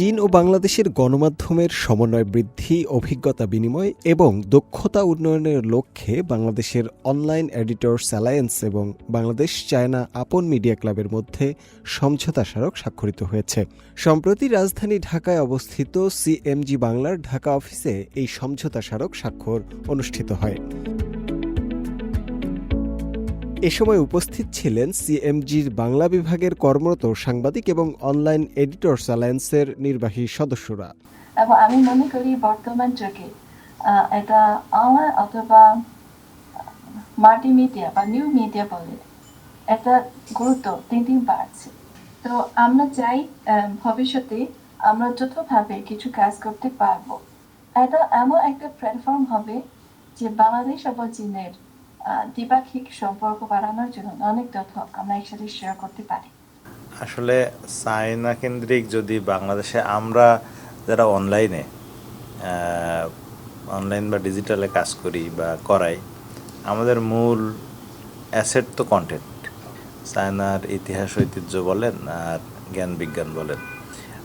চীন ও বাংলাদেশের গণমাধ্যমের সমন্বয় বৃদ্ধি, অভিজ্ঞতা বিনিময় এবং দক্ষতা উন্নয়নের লক্ষ্যে বাংলাদেশের অনলাইন এডিটর্স অ্যালায়েন্স এবং বাংলাদেশ চায়না আপন মিডিয়া ক্লাবের মধ্যে সমঝোতা স্মারক স্বাক্ষরিত হয়েছে। সম্প্রতি রাজধানী ঢাকায় অবস্থিত সিএমজি বাংলার ঢাকা অফিসে এই সমঝোতা স্মারক স্বাক্ষর অনুষ্ঠিত হয়। এ সময় উপস্থিত ছিলেন সিএমজির বাংলা বিভাগের কর্মরত সাংবাদিক এবং অনলাইন এডিটর্স অ্যালায়েন্সের নির্বাহী সদস্যরা। এবং আমি মনে করি বর্তমান যুগে এটা অনলাইন অথবা মাল্টিমিডিয়া বা নিউ মিডিয়া বলে এটা গুরুত্ব দিন দিন বাড়ছে। তো আমরা চাই ভবিষ্যতে আমরা যৌথভাবে কিছু কাজ করতে পারব। এটা এমন একটা প্ল্যাটফর্ম হবে যে বাংলাদেশ এবং চীনের দ্বিপাক্ষিক সম্পর্ক বাড়ানোর জন্য অনেক তথ্য আমরা একসাথে শেয়ার করতে পারি। আসলে চায়না কেন্দ্রিক যদি বাংলাদেশে আমরা যারা অনলাইনে অনলাইন বা ডিজিটালে কাজ করি বা করাই, আমাদের মূল অ্যাসেট তো কন্টেন্ট চায়নার ইতিহাস ঐতিহ্য বলেন আর জ্ঞান বিজ্ঞান বলেন।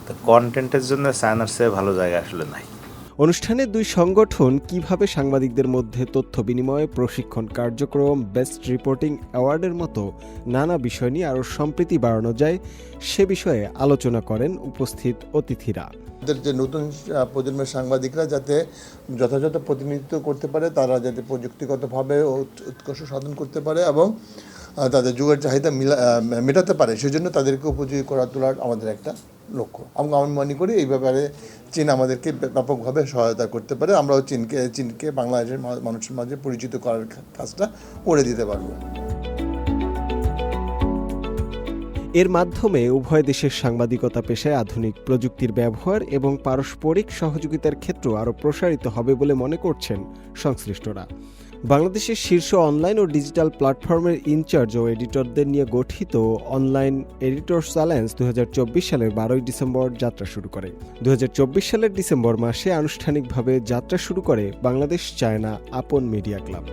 তো কন্টেন্টের জন্য চায়নার চেয়ে ভালো জায়গা আসলে নাই। অনুষ্ঠানে দুই সংগঠন কীভাবে সাংবাদিকদের মধ্যে তথ্য বিনিময়, প্রশিক্ষণ কার্যক্রম বেস্ট রিপোর্টিং অ্যাওয়ার্ডের মতো নানা বিষয় নিয়ে আরও সম্প্রীতি বাড়ানো যায়, সে বিষয়ে আলোচনা করেন উপস্থিত অতিথিরা। যে নতুন প্রজন্মের সাংবাদিকরা যাতে যথাযথ প্রতিনিধিত্ব করতে পারে, তারা যাতে প্রযুক্তিগতভাবে উৎকর্ষ সাধন করতে পারে এবং তাদের যুগের চাহিদা মেটাতে পারে। সেজন্য তাদেরকে উপযোগী করা তোলার আমাদের একটা লক্ষ্য। এবং আমি মনে করি এই ব্যাপারে চীন আমাদেরকে ব্যাপকভাবে সহায়তা করতে পারে। আমরাও চীনকে চীনকে বাংলাদেশের মানুষের মাঝে পরিচিত করার কাজটা করে দিতে পারব। এর মাধ্যমে উভয় দেশের সাংবাদিকতা পেশায় আধুনিক প্রযুক্তির ব্যবহার এবং পারস্পরিক সহযোগিতার ক্ষেত্র আরও প্রসারিত হবে বলে মনে করছেন সংশ্লিষ্টরা। বাংলাদেশের শীর্ষ অনলাইন ও ডিজিটাল প্ল্যাটফর্মের ইনচার্জ ও এডিটরদের নিয়ে গঠিত অনলাইন এডিটর্স অ্যালায়েন্স দু সালের বারোই ডিসেম্বর যাত্রা শুরু করে। দু হাজার চব্বিশ সালের ডিসেম্বর মাসে আনুষ্ঠানিকভাবে যাত্রা শুরু করে Bangladesh China Apon media club.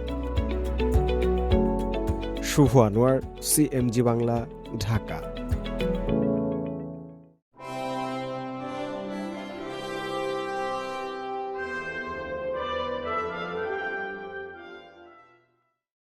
Shuvo Anwar, CMG Bangla, Dhaka.